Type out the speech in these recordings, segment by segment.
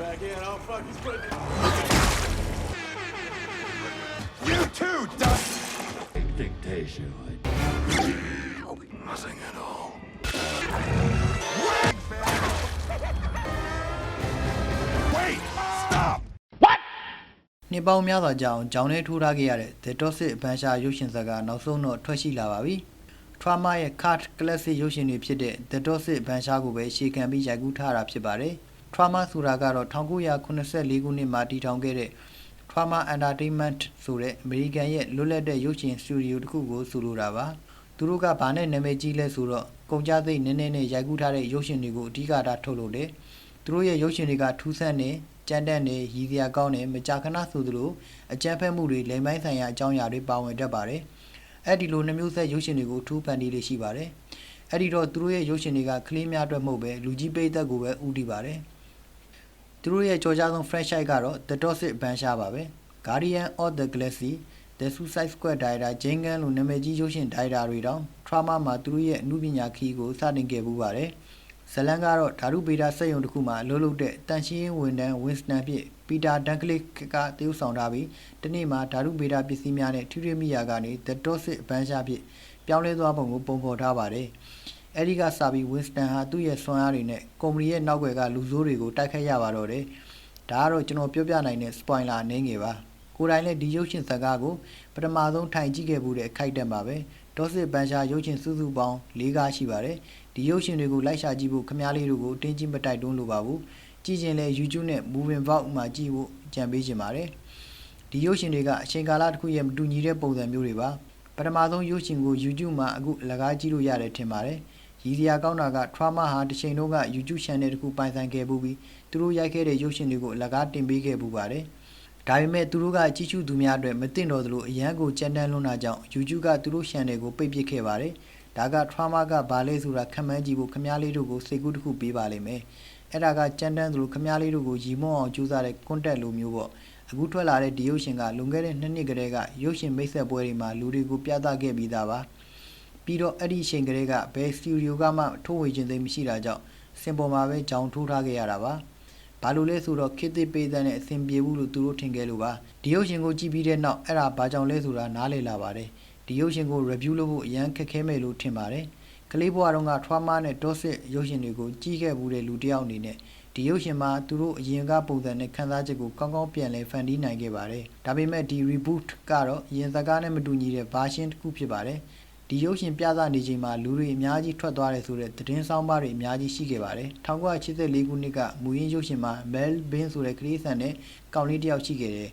back in. Oh fuck, he's putting. You too, Dust! Dictation. Nothing at all. Wait! Stop! နှစ်ပေါင်းများစွာကြာအောင်ကြောင်းထဲထိုးထားခဲ့ရတဲ့ The Toxic ဘန်ရှာရုပ်ရှင်ဇာတ်ကနောက်ဆုံးတော့ထွက်ရှိလာပါပြီ။ Trauma ရဲ့ Card Classic ရုပ်ရှင်တွေဖြစ်တဲ့ The Toxic ဘန်ရှာကိုပဲရှေခံပြီးရိုက်ကူးထားတာဖြစ်ပါတယ်။ Trauma ဆိုတာကတော့1984ခုနှစ်မှာတည်ထောင်ခဲ့တဲ့ Trauma Entertainment ဆိုတဲ့အမေရိကန်ရဲ့လွတ်လပ်တဲ့ရုပ်ရှင်စတူဒီယိုတစ်ခုကိုဆိုလိုတာပါ။သူတို့ကဘာနဲ့နာမည်ကြီးလဲဆိုတော့ကုန်ကြသိနည်းနည်းနဲ့ရိုက်ကူးထားတဲ့ရုပ်ရှင်တွေကိုအဓိကထားထုတ်လို့လေ။သူတို့ရဲ့ရုပ်ရှင်တွေကထူးဆန်းနေကြမ်းတမ်းနေရည်စရာကောင်းနေမကြာခဏဆိုသလိုအကြမ်းဖက်မှုတွေလိမ်ပိုင်းဆိုင်ရာအကြောင်းအရာတွေပါဝင်တတ်ပါတယ်။အဲ့ဒီလိုနှမျိုးဆက်ရုပ်ရှင်တွေကိုအထူးဖန်တီးလေးရှိပါတယ်။အဲ့ဒီတော့သူတို့ရဲ့ရုပ်ရှင်တွေကကလေးများအတွက်မဟုတ်ပဲလူကြီးပိတ်သက်ကိုပဲဦးတည်ပါတယ်။ သူတို့ရဲ့ကြော်ကြားဆုံး franchise ကတော့ The Toxic Bansha ပါပဲ။ Guardian of the Galaxy The Suicide Squad ဒါရိုက်တာဂျိန်ဂန်လိုနာမည်ကြီးရုပ်ရှင်ဒါရိုက်တာတွေတောင် Trauma မှာသူတို့ရဲ့အမှုပညာခီးကိုစတင်ခဲ့ပူးပါတယ်။ဇလန်ကတော့ဓာတုဗေဒစက်ရုံတစ်ခုမှာအလုပ်လုပ်တဲ့တန်ရှင်းရေးဝန်ထမ်းဝင်းစတန်ဖြစ်ပီတာဒန်ကလစ်ကတရုပ်ဆောင်ထားပြီးတနေ့မှာဓာတုဗေဒပစ္စည်းများနဲ့ထိထိမိယာကနေ The Toxic Bansha ဖြစ်ပြောင်းလဲသွားပုံကိုပုံဖော်ထားပါတယ်။ အဲဒီကစပြီးဝင်းစတန်ဟာသူ့ရဲ့ဆွမ်းအားတွေနဲ့ကုမ္ပဏီရဲ့နောက်ွယ်ကလူဆိုးတွေကိုတိုက်ခိုက်ရပါတော့တယ်။ဒါကတော့ကျွန်တော်ပြောပြနိုင်တဲ့ spoiler အနေငယ်ပါ။ကိုယ်တိုင်လည်းဒီရုပ်ရှင်ဇာတ်ကားကိုပထမဆုံးထိုင်ကြည့်ခဲ့မှုတဲ့အခိုက်အတန့်ပါပဲ။ဒေါ်စစ်ပန်ရှာရုပ်ရှင်စုစုပေါင်း၄ကားရှိပါတယ်။ဒီရုပ်ရှင်တွေကိုလိုက်ရှာကြည့်ဖို့ခမားလေးတို့ကိုတင်းကြီးမတိုက်တွန်းလိုပါဘူး။ကြည့်ရင်လည်း YouTube နဲ့ Moving Vault မှာကြည့်ဖို့ကြံပေးချင်ပါတယ်။ဒီရုပ်ရှင်တွေကအချိန်ကာလတစ်ခုရဲ့မတူညီတဲ့ပုံစံမျိုးတွေပါ။ပထမဆုံးရုပ်ရှင်ကို YouTube မှာအခုအလကားကြည့်လို့ရတယ်ထင်ပါတယ်။ ရည်စရာကောင်းတာက Trauma ဟာတစ်ချိန်လုံးက YouTube Channel တစ်ခုပိုင်ဆိုင်ခဲ့ပြီးသူတို့ရိုက်ခဲ့တဲ့ရုပ်ရှင်တွေကိုအလကားတင်ပေးခဲ့ပူပါတယ်။ဒါပေမဲ့သူတို့ကကြီးစုသူများအတွက်မသိတော့သလိုအရန်ကိုကြမ်းတမ်းလွန်းတာကြောင့် YouTube ကသူတို့ channel ကိုပိတ်ပစ်ခဲ့ပါတယ်။ဒါက trauma ကဘာလဲဆိုတာခံမှန်းကြည့်ဖို့ခမားလေးတို့ကိုစိတ်ကူးတစ်ခုပေးပါလိမ့်မယ်။အဲ့ဒါကကြမ်းတမ်းသလိုခမားလေးတို့ကိုရီမွန်အောင်ကြိုးစားတဲ့ content လိုမျိုးပေါ့။အခုထွက်လာတဲ့ဒီရုပ်ရှင်ကလွန်ခဲ့တဲ့နှစ်နှစ်ကတည်းကရုပ်ရှင်မိတ်ဆက်ပွဲတွေမှာလူတွေကိုပြသခဲ့ပြီးသားပါ။ ပြီးတော့အဲ့ဒီအချိန်ကလေးကဘယ်စတူဒီယိုကမှထိုးဝေခြင်းသိမ်းမရှိတာကြောင့်စင်ပေါ်မှာပဲကြောင်ထိုးထားခဲ့ရတာပါ။ဘာလို့လဲဆိုတော့ခေတ်သစ်ပေးတဲ့နဲ့အဆင်ပြေဘူးလို့သူတို့ထင်ခဲ့လို့ပါဒီရုပ်ရှင်ကိုကြည့်ပြီးတဲ့နောက်အဲ့ဒါဘာကြောင့်လဲဆိုတာနားလည်လာပါတယ်ဒီရုပ်ရှင်ကို review လုပ်ဖို့အရန်ခက်ခဲမယ်လို့ထင်ပါတယ်ကလေးဘွားတုန်းက trauma နဲ့ toxic ရုပ်ရှင်တွေကိုကြည့်ခဲ့ဘူးတဲ့လူတစ်ယောက်အနေနဲ့ဒီရုပ်ရှင်မှာသူတို့အရင်ကပုံစံနဲ့ခန်းစားချက်ကိုကောင်းကောင်းပြန်လည်ဖန်တီးနိုင်ခဲ့ပါတယ်ဒါပေမဲ့ဒီ reboot ကတော့အရင်စကားနဲ့မတူညီတဲ့ version တစ်ခုဖြစ်ပါတယ် ဒီရုပ်ရှင်ပြသနေချိန်မှာလူတွေအများကြီးထွက်သွားတယ်ဆိုတဲ့သတင်းဆောင်ပါတွေအများကြီးရှိခဲ့ပါတယ်1984ခုနှစ်ကမူရင်းရုပ်ရှင်မှာ Mel Bin ဆိုတဲ့ကလေးဆန်နဲ့ကောင်လေးတစ်ယောက်ရှိခဲ့တယ်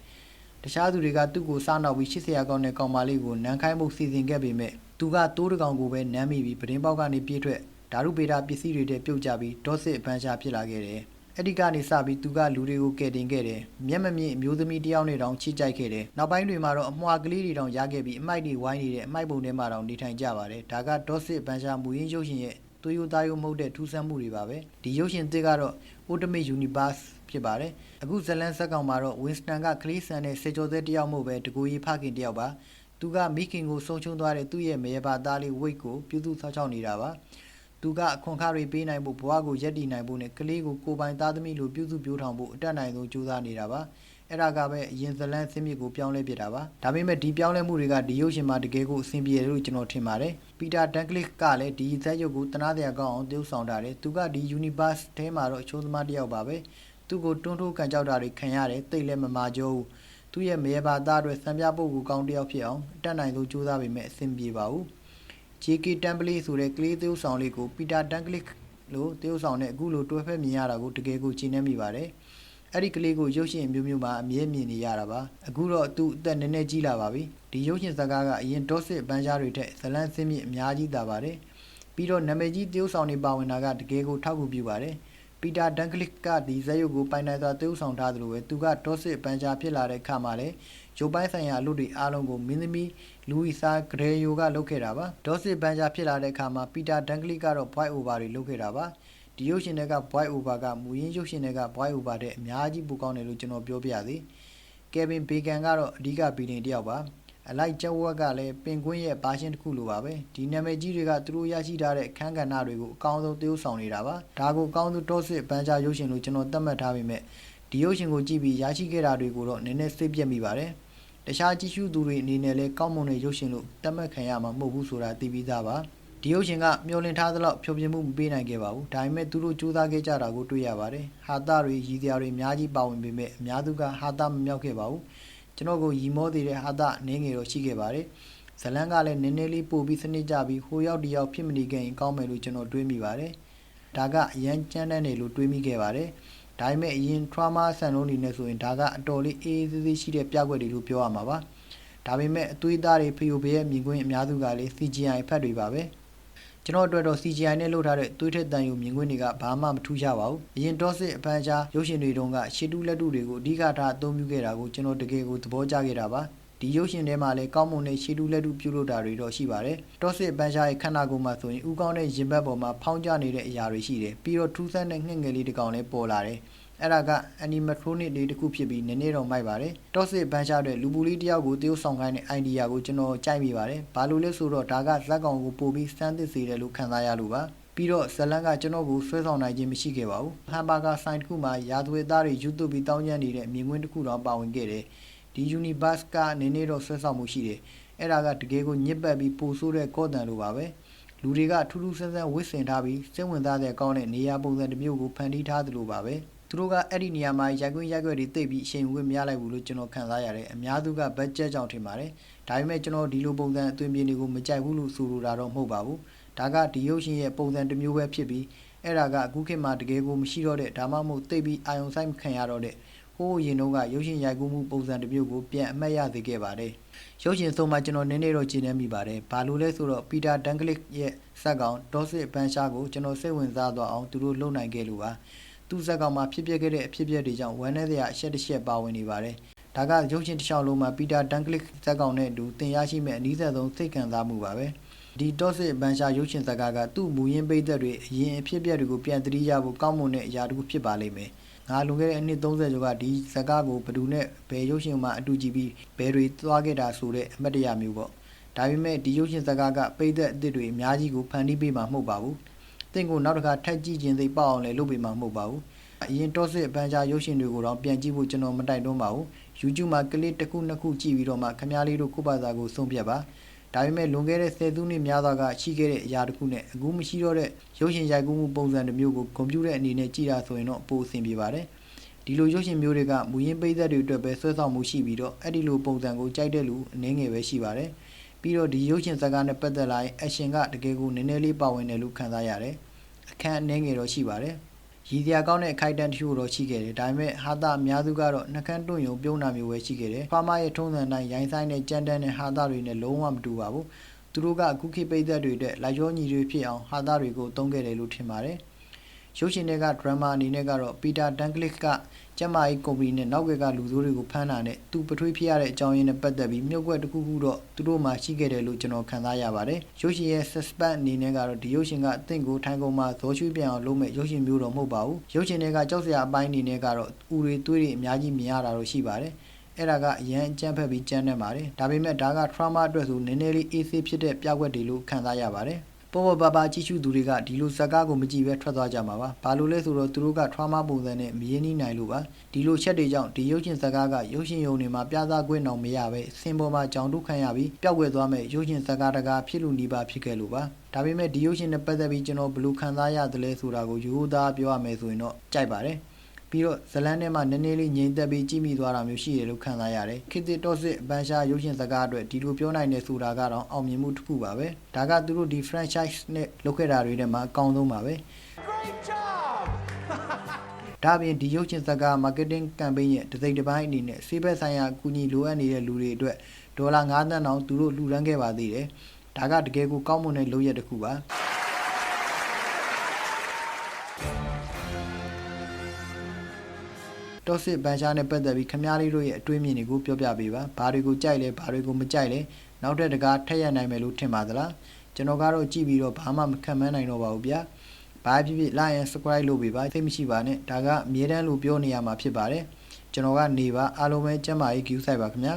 တခြားသူတွေကသူ့ကိုစားနောက်ပြီး80ရာကောင်းတဲ့ကောင်မလေးကိုနန်းခိုင်းမှုစီစဉ်ခဲ့ပေမဲ့သူကတိုးတကောင်ကိုပဲနမ်းမိပြီးပဒင်းပေါက်ကနေပြေးထွက်ဓာတုပေတာပစ္စည်းတွေတဲ့ပြုတ်ကြပြီးဒေါ့စစ်အပန်းရှာဖြစ်လာခဲ့တယ် အဲ့ဒီကနေစပြီးသူကလူတွေကိုကယ်တင်ခဲ့တယ်မျက်မမြင့်အမျိုးသမီးတယောက်နဲ့တောင်ချစ်ကြိုက်ခဲ့တယ်နောက်ပိုင်းတွေမှာတော့အမွှာကလေးတွေတောင်ရခဲ့ပြီးအမိုက်တွေဝိုင်းနေတဲ့အမိုက်ပုံထဲမှာတောင်နေထိုင်ကြပါတယ်ဒါကဒေါ့စစ်ပန်ရှာမူရင်းရုပ်ရှင်ရဲ့သွေးရိုးသားရိုးမဟုတ်တဲ့ထူးဆန်းမှုတွေပါပဲဒီရုပ်ရှင်သစ်ကတော့ Ultimate Universe ဖြစ်ပါတယ်အခုဇလန်ဆက်ကောင်မှာတော့ Winston ကကလေးဆန်တဲ့စေကျော်သက်တယောက်မဟုတ်ပဲတကူကြီးဖခင်တယောက်ပါသူကမိခင်ကိုဆုံးချုံသွားတဲ့သူ့ရဲ့မေယဘာသားလေးဝိတ်ကိုပြုစုဆောက်ချောက်နေတာပါ သူကအခွန်ခါတွေပေးနိုင်ဖို့ဘဝကိုရက်တည်နိုင်ဖို့နဲ့ကလေးကိုကိုပိုင်သားသမီးလိုပြုစုပြောထောင်ဖို့အတက်နိုင်ဆုံးကြိုးစားနေတာပါအဲ့ဒါကပဲအရင်ဇလန်စင်းမြစ်ကိုပြောင်းလဲပြတာပါဒါပေမဲ့ဒီပြောင်းလဲမှုတွေကဒီရုပ်ရှင်မှာတကယ်ကိုအဆင်ပြေတယ်လို့ကျွန်တော်ထင်ပါတယ်ပီတာဒန်ကလစ်ကလည်းဒီဇက်ရုပ်ကိုတနာတရားကောင်းအောင်ပြုဆောင်ထားတယ်သူကဒီ universe ထဲမှာတော့အချိုးသမားတစ်ယောက်ပါပဲသူ့ကိုတွန်းထိုးကန်ကြောက်တာတွေခံရတယ်တိတ်လည်းမမာကြဘူးသူ့ရဲ့မေဘာသားအတွက်စံပြပုတ်ကိုကောင်းတစ်ယောက်ဖြစ်အောင်အတက်နိုင်ဆုံးကြိုးစားပေမဲ့အဆင်ပြေပါဘူး JK Template ဆိုတဲ့ကလေးသရုပ်ဆောင်လေးကိုပီတာဒန်ကလစ်လို့သရုပ်ဆောင်နဲ့အခုလိုတွဲဖက်မြင်ရတာကိုတကယ်ကိုချိန်နေမိပါတယ်အဲ့ဒီကလေးကိုရုပ်ရှင်အမျိုးမျိုးမှာအမြဲမြင်နေရတာပါအခုတော့သူ့အသက်နည်းနည်းကြီးလာပါပြီဒီရုပ်ရှင်ဇာတ်ကားကအရင်ဒေါ့စစ်ပန်းရှားတွေထက်ဇလန်စင်းမြင့်အများကြီးသာပါတယ်ပြီးတော့နာမည်ကြီးသရုပ်ဆောင်တွေပါဝင်တာကတကယ်ကိုထောက်ကူပြုပါတယ် ပီတာဒန်ကလစ်ကဒီဇက်ရုပ်ကိုပိုင်နိုင်စွာသရုပ်ဆောင်ထားသလိုပဲသူကဒေါ့စစ်ပန်းရှားဖြစ်လာတဲ့အခါမှာလည်းရုပ်ပိုင်းဆိုင်ရာအလုပ်တွေအားလုံးကိုမင်းသမီးလူဝီဆာဂရေယိုကလုပ်ခဲ့တာပါဒေါ့စစ်ပန်းရှားဖြစ်လာတဲ့အခါမှာပီတာဒန်ကလစ်ကတော့ boy over တွေလုပ်ခဲ့တာပါဒီရုပ်ရှင်တွေက boy over ကမူရင်းရုပ်ရှင်တွေက boy over တဲ့အများကြီးပိုကောင်းတယ်လို့ကျွန်တော်ပြောပြရစီကယ်ဗင်ဘေကန်ကတော့အဓိကဘီလင်တယောက်ပါ အလိုက်ကျောဝက်ကလည်းပင်ကွင်းရဲ့ဘာရှင်းတစ်ခုလိုပါပဲဒီနာမည်ကြီးတွေကသူတို့ရရှိထားတဲ့အခန်းကဏ္ဍတွေကိုအကောင်းဆုံးသရုပ်ဆောင်နေတာပါဒါကိုအကောင်းဆုံးတော့စစ်ပန်းချရုပ်ရှင်လို့ကျွန်တော်သတ်မှတ်ထားပေမဲ့ကဒီရုပ်ရှင်ကိုကြည့်ပြီးရရှိခဲ့တာတွေကိုတော့နည်းနည်းစိတ်ပြက်မိပါတယ်တခြားကြည့်ရှုသူတွေအနေနဲ့လည်းကောင်းမွန်တဲ့ရုပ်ရှင်လို့တတ်မှတ်ခံရမှာမဟုတ်ဘူးဆိုတာသိပြီးသားပါဒီရုပ်ရှင်ကမျောလင့်ထားသလောက်ဖြောပြမှုမပေးနိုင်ခဲ့ပါဘူးဒါပေမဲ့သူတို့စူးစမ်းခဲ့ကြတာကိုတွေ့ရပါတယ်ဟာတာတွေရည်စရာတွေအများကြီးပါဝင်ပေမဲ့အများစုကဟာတာမမြောက်ခဲ့ပါဘူး ကျွန်တော်ကိုရီမောသေးတဲ့ဟာတာနင်းငယ်တော့ရှိခဲ့ပါတယ်ဇလန်းကလည်းနည်းနည်းလေးပို့ပြီးစနစ်ကြပြီးဟိုရောက်ဒီရောက်ဖြစ်မနေခဲ့ရင်ကောင်းမယ်လို့ကျွန်တော်တွေးမိပါတယ်။ဒါကအရန်ကြမ်းတမ်းတယ်လို့တွေးမိခဲ့ပါတယ်။ဒါပေမဲ့အရင် trauma ဆန်လုံးနေနဲ့ဆိုရင်ဒါကအတော်လေးအေးအေးဆေးဆေးရှိတဲ့ပြကွက်တွေလို့ပြောရမှာပါ။ဒါပေမဲ့အသွေးသားတွေဖျို့ဖျဲမြင်ကွင်းအများစုကလည်း CGI ဖက်တွေပါပဲ။ ကျွန်တော်အတွက်တော့ CGI နဲ့လုပ်ထားတဲ့သွေးထက်တန်ယူမြင်ကွင်းတွေကဘာမှမထူးခြားပါဘူး။အရင်တော့စစ်အပန်းချာရုပ်ရှင်တွေတုန်းကရှေ့တူးလက်တူတွေကိုအဓိကထားအသုံးပြုခဲ့တာကိုကျွန်တော်တကယ်ကိုသဘောကျခဲ့တာပါ။ဒီရုပ်ရှင်ထဲမှာလည်းကောင်းမွန်တဲ့ရှေ့တူးလက်တူပြုလုပ်တာတွေတော့ရှိပါတယ်။တော့စစ်အပန်းချာရဲ့ခန္ဓာကိုယ်မှာဆိုရင်ဥကောင်းတဲ့ရင်ဘတ်ပေါ်မှာဖောင်းကျနေတဲ့အရာတွေရှိတယ်။ပြီးတော့ထူးဆန်းတဲ့ငှက်ငယ်လေးတစ်ကောင်လည်းပေါ်လာတယ်။ အဲ့ဒါက animatronic လေးတစ်ခုဖြစ်ပြီးနည်းနည်းတော့မိုက်ပါတယ်။တော့စစ်ဘန်းရှားတဲ့လူပူလေးတစ်ယောက်ကိုတရုပ်ဆောင်ခိုင်းတဲ့ idea ကိုကျွန်တော်ကြိုက်မိပါတယ်။ဘာလို့လဲဆိုတော့ဒါကဇက်ကောင်ကိုပို့ပြီးစမ်းသစ်စေတယ်လို့ခံစားရလို့ပါ။ပြီးတော့ဇလန်ကကျွန်တော်ကိုဆွဲဆောင်နိုင်ခြင်းမရှိခဲ့ပါဘူး။ဟမ်ဘာဂါဆိုင်တစ်ခုမှာရာသွေသားတွေ YouTube ပြီးတောင်းကျမ်းနေတဲ့အမြင်ကွင်းတစ်ခုတော့ပါဝင်ခဲ့တယ်။ဒီ universe ကနည်းနည်းတော့ဆွဲဆောင်မှုရှိတယ်။အဲ့ဒါကတကယ်ကိုညစ်ပတ်ပြီးပိုဆိုးတဲ့ကော့တန်လိုပါပဲ။လူတွေကထူးထူးဆန်းဆန်းဝစ်ဆင်ထားပြီးစိတ်ဝင်စားတဲ့ကောင်းတဲ့နေရာပုံစံတစ်မျိုးကိုဖန်တီးထားသလိုပါပဲ။ သူတို့ကအဲ့ဒီနေရာမှာရိုက်ကွင်းရိုက်ွက်တွေတိတ်ပြီးအချိန်ဝင်မရလိုက်ဘူးလို့ကျွန်တော်ခံစားရတယ်။အများစုကဘတ်ဂျက်ကြောင့်ထင်ပါတယ်။ဒါပေမဲ့ကျွန်တော်ဒီလိုပုံစံအသွင်ပြေတွေကိုမကြိုက်ဘူးလို့ဆိုလိုတာတော့မဟုတ်ပါဘူး။ဒါကဒီရုပ်ရှင်ရဲ့ပုံစံတစ်မျိုးပဲဖြစ်ပြီးအဲ့ဒါကအခုခေတ်မှာတကယ်ကိုမရှိတော့တဲ့ဒါမှမဟုတ်တိတ်ပြီးအာယုံဆိုင်မခံရတော့တဲ့ဟိုးရင်တော့ကရုပ်ရှင်ရိုက်ကူးမှုပုံစံတစ်မျိုးကိုပြန်အမှတ်ရစေခဲ့ပါတယ်။ရုပ်ရှင်ဆုံးမှာကျွန်တော်နည်းနည်းတော့ကျင်းနေမိပါတယ်။ဘာလို့လဲဆိုတော့ပီတာဒန်ကလစ်ရဲ့ဇက်ကောင်ဒေါ်စစ်ဘန်ရှာကိုကျွန်တော်စိတ်ဝင်စားသွားအောင်သူတို့လုပ်နိုင်ခဲ့လို့ပါ။ သူ့ဇက်ကောင်မှာဖြစ်ပျက်ခဲ့တဲ့အဖြစ်အပျက်တွေကြောင့်ဝမ်းနည်းစရာအချက်တစ်ချက်ပါဝင်နေပါတယ်။ဒါကရုပ်ရှင်တစ်လျှောက်လုံးမှာပီတာဒန်ကလစ်ဇက်ကောင်နဲ့အတူသင်ရရှိမဲ့အနည်းဆုံးစိတ်ခံစားမှုပါပဲ။ဒီတော့စစ်ဘန်ရှာရုပ်ရှင်ဇာတ်ကားကသူ့မူရင်းပိတ်သက်တွေအရင်အဖြစ်အပျက်တွေကိုပြန်သတိရဖို့ကောင်းမွန်တဲ့အရာတစ်ခုဖြစ်ပါလိမ့်မယ်။ငါလွန်ခဲ့တဲ့အနှစ်30ကျော်ကဒီဇာတ်ကားကိုဘယ်သူနဲ့ဘယ်ရုပ်ရှင်မှအတူကြည့်ပြီးဘယ်တွေသွားခဲ့တာဆိုတဲ့အမှတ်တရမျိုးပေါ့။ဒါပေမဲ့ဒီရုပ်ရှင်ဇာတ်ကားကပိတ်သက်အစ်စ်တွေအများကြီးကိုဖန်တီးပေးမှာမဟုတ်ပါဘူး။တ င့်ကိုနောက်တစ်ခါထက်ကြည့်ခြင်းစိတ်ပေါက်အောင်လည်းလုပ်ပေးမှာမဟုတ်ပါဘူး။အရင်တော့စစ်ဘန်ရှာရုပ်ရှင်တွေကိုတော့ပြန်ကြည့်ဖို့ကျွန်တော်မတိုက်တွန်းပါဘူး။ YouTube မှာကလစ်တစ်ခုနှစ်ခုကြည့်ပြီးတော့မှခမားလေးတို့ကိုယ့်ဘာသာကိုဆုံးဖြတ်ပါ။ဒါပေမဲ့လွန်ခဲ့တဲ့10သူနှစ်များစွာကရှိခဲ့တဲ့အရာတစ်ခုနဲ့အခုမရှိတော့တဲ့ရုပ်ရှင်ရိုက်ကူးမှုပုံစံတစ်မျိုးကိုကွန်ပျူတာအနေနဲ့ကြည့်တာဆိုရင်တော့ပိုအဆင်ပြေပါတယ်။ဒီလိုရုပ်ရှင်မျိုးတွေကမူရင်းပိသက်တွေအတွက်ပဲဆွဲဆောင်မှုရှိပြီးတော့အဲ့ဒီလိုပုံစံကိုကြိုက်တဲ့လူအနည်းငယ်ပဲရှိပါတယ်။ပြီးတော့ဒီရုပ်ရှင်ဇာတ်ကားနဲ့ပတ်သက်လာရင်အရှင်ကတကယ်ကိုနည်းနည်းလေးပါဝင်တယ်လို့ခံစားရတယ်။ အခန်းအနည်းငယ်တော့ရှိပါတယ်။ရည်စရာကောင်းတဲ့အခိုက်အတန့်တစ်ချို့တော့ရှိခဲ့တယ်ဒါပေမဲ့ဟာတာအများစုကတော့နှကန်းတွန့်ယုံပြုံးတာမျိုးပဲရှိခဲ့တယ်ဖာမရဲ့ထုံးစံတိုင်းရိုင်းဆိုင်တဲ့ကြမ်းတမ်းတဲ့ဟာတာတွေနဲ့လုံးဝမတူပါဘူးသူတို့ကအခုခေတ်ပိတ်သက်တွေအတွက်လိုက်ရောညီတွေဖြစ်အောင်ဟာတာတွေကိုသုံးခဲ့တယ်လို့ထင်ပါတယ် ရုပ်ရှင်တွေက ဒရမာအနေနဲ့ကတော့ပီတာဒန်ကလစ်ကကျမကြီးကုမ္ပဏီနဲ့ နောက်ကကလူဆိုးတွေကို ဖမ်းတာနဲ့ သူပထွေးဖြစ်ရတဲ့အကြောင်းရင်းနဲ့ ပတ်သက်ပြီးမြုပ်ွက်တစ်ခုခုတော့ သူတို့မှရှိခဲ့တယ်လို့ ကျွန်တော်ခံစားရပါတယ် ရုပ်ရှင်ရဲ့ suspense အနေနဲ့ကတော့ ဒီရုပ်ရှင်ကအသင့်ကို ထိုင်ကုန်မှာ ဇော်ချွေးပြန်အောင်လုပ်မဲ့ရုပ်ရှင်မျိုးတော့ မဟုတ်ပါဘူး ရုပ်ရှင်တွေကကြောက်စရာအပိုင်းအနေနဲ့ကတော့ဥတွေသွေးတွေ အများကြီးမြင်ရတာတော့ ရှိပါတယ် အဲ့ဒါက အရန်အကြမ်းဖက်ပြီး ကြမ်းနေပါတယ် ဒါပေမဲ့ ဒါက trauma အတွက်ဆို နည်းနည်းလေး အေးဆေးဖြစ်တဲ့ ပြကွက်တွေလို့ ခံစားရပါတယ် ပေါ်ပေါ်ပါပါကြည့်ရှုသူတွေကဒီလိုဇက်ကားကိုမကြည့်ပဲထွက်သွားကြမှာပါ။ဘာလို့လဲဆိုတော့သူတို့က trauma ပုံစံနဲ့မရင်းနှီးနိုင်လို့ပါ။ဒီလိုချက်တွေကြောင့်ဒီရုပ်ရှင်ဇက်ကားကရုပ်ရှင်ရုံတွေမှာပြသခွင့်တော့မရပဲစင်ပေါ်မှာကြောင်တုခံရပြီးပျောက်ကွယ်သွားမဲ့ရုပ်ရှင်ဇက်ကားတကားဖြစ်လို့နေပါဖြစ်ခဲ့လို့ပါ။ဒါပေမဲ့ဒီရုပ်ရှင်နဲ့ပတ်သက်ပြီးကျွန်တော်ဘယ်လိုခံစားရတယ်လဲဆိုတာကိုရိုးသားပြောရမယ်ဆိုရင်တော့ကြိုက်ပါတယ်။ ပြီးတော့ဇလန်းထဲမှာနည်းနည်းလေးငြိမ်သက်ပြီးကြည့်မိသွားတာမျိုးရှိတယ်လို့ခံစားရတယ်ခေတ်သစ်တော့စစ်ဘန်ရှာရုပ်ရှင်စကားအတွက်ဒီလိုပြောနိုင်တယ်ဆိုတာကတော့အောင်မြင်မှုတစ်ခုပါပဲဒါကသူတို့ဒီ franchise နဲ့လုပ်ခဲ့တာတွေထဲမှာအကောင်းဆုံးပါပဲ Great job! ဒါပြင်ဒီရုပ်ရှင်စကား marketing campaign ရဲ့တစ်စိတ်တစ်ပိုင်းအနေနဲ့စေဘက်ဆိုင်ရာအကူအညီလိုအပ်နေတဲ့လူတွေအတွက်ဒေါ်လာ9သန်းတောင်သူတို့လှူဒန်းခဲ့ပါသေးတယ်ဒါကတကယ်ကိုကောင်းမွန်တဲ့လုပ်ရက်တစ်ခုပါ တော့စစ်ဘန်ရှားနဲ့ပတ်သက်ပြီးခမားလေးတို့ရဲ့အတွေးမြင်တွေကိုပြောပြပေးပါဘာတွေကိုကြိုက်လဲဘာတွေကိုမကြိုက်လဲနောက်ထပ်တကားထက်ရနိုင်မယ်လို့ထင်ပါသလားကျွန်တော်ကတော့ကြည့်ပြီးတော့ဘာမှမခံမနိုင်တော့ပါဘူးဗျာဘာဖြစ်ဖြစ် like and subscribe လုပ်ပေးပါသိမရှိပါနဲ့ဒါကအမြဲတမ်းလို့ပြောနေရမှာဖြစ်ပါတယ်ကျွန်တော်ကနေပါအားလုံးပဲကျမ်းမာရေး queue ဆိုင်ပါခင်ဗျာ